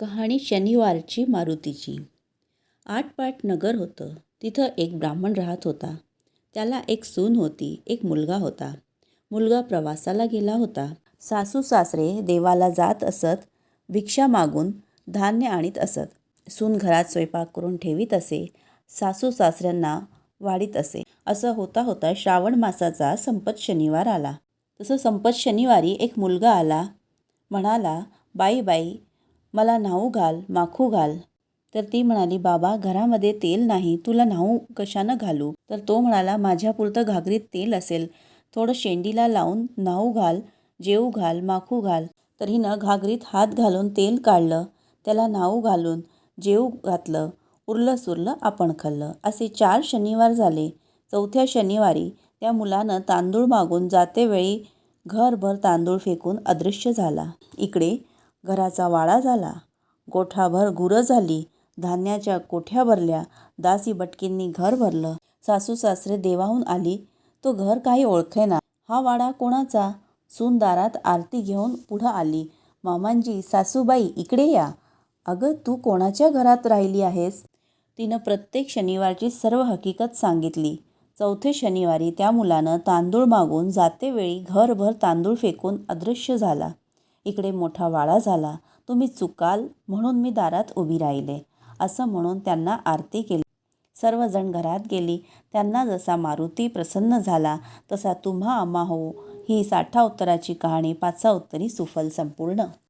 कहाणी शनिवारची मारुतीची. आठपाट नगर होतं. तिथं एक ब्राह्मण राहत होता. त्याला एक सून होती. एक मुलगा होता. मुलगा प्रवासाला गेला होता. सासू सासरे देवाला जात असत भिक्षा मागून धान्य आणीत असत. सून घरात स्वयंपाक करून ठेवीत असे. सासू सासऱ्यांना वाढीत असे. असं होता होता श्रावण मासाचा संपत शनिवार आला. तसं संपत शनिवारी एक मुलगा आला. म्हणाला बाई बाई मला न्हाऊ घाल माखू घाल. तर ती म्हणाली बाबा घरामध्ये तेल नाही तुला न्हाऊ कशानं घालू? तर तो म्हणाला माझ्यापुरतं घागरीत तेल असेल. थोडं शेंडीला लावून न्हाऊ घाल जेऊ घाल माखू घाल. तर हिनं घागरीत हात घालून तेल काढलं त्याला न्हाऊ घालून जेऊ घातलं उरलं सुरलं आपण खाल्लं. असे चार शनिवार झाले. चौथ्या शनिवारी त्या मुलानं तांदूळ मागून जातेवेळी घरभर तांदूळ फेकून अदृश्य झाला. इकडे घराचा वाडा झाला. गोठाभर गुरं झाली. धान्याच्या कोठ्या भरल्या? दासी बटकींनी घर भरलं. सासू सासरे देवाहून आली. तो घर काही ओळखेना. हा वाडा कोणाचा? सुनदारात आरती घेऊन पुढं आली. मामांजी सासूबाई इकडे या. अगं तू कोणाच्या घरात राहिली आहेस? तिनं प्रत्येक शनिवारची सर्व हकीकत सांगितली. चौथे शनिवारी त्या मुलानं तांदूळ मागून जातेवेळी घरभर तांदूळ फेकून अदृश्य झाला. इकडे मोठा वाळा झाला. तुम्ही चुकाल म्हणून मी दारात उभी राहिले. असं म्हणून त्यांना आरती केली. सर्वजण घरात गेली. त्यांना जसा मारुती प्रसन्न झाला तसा तुम्हा आम्हा हो ही साठा उत्तराची कहाणी पाचसा उत्तरी सुफल संपूर्ण.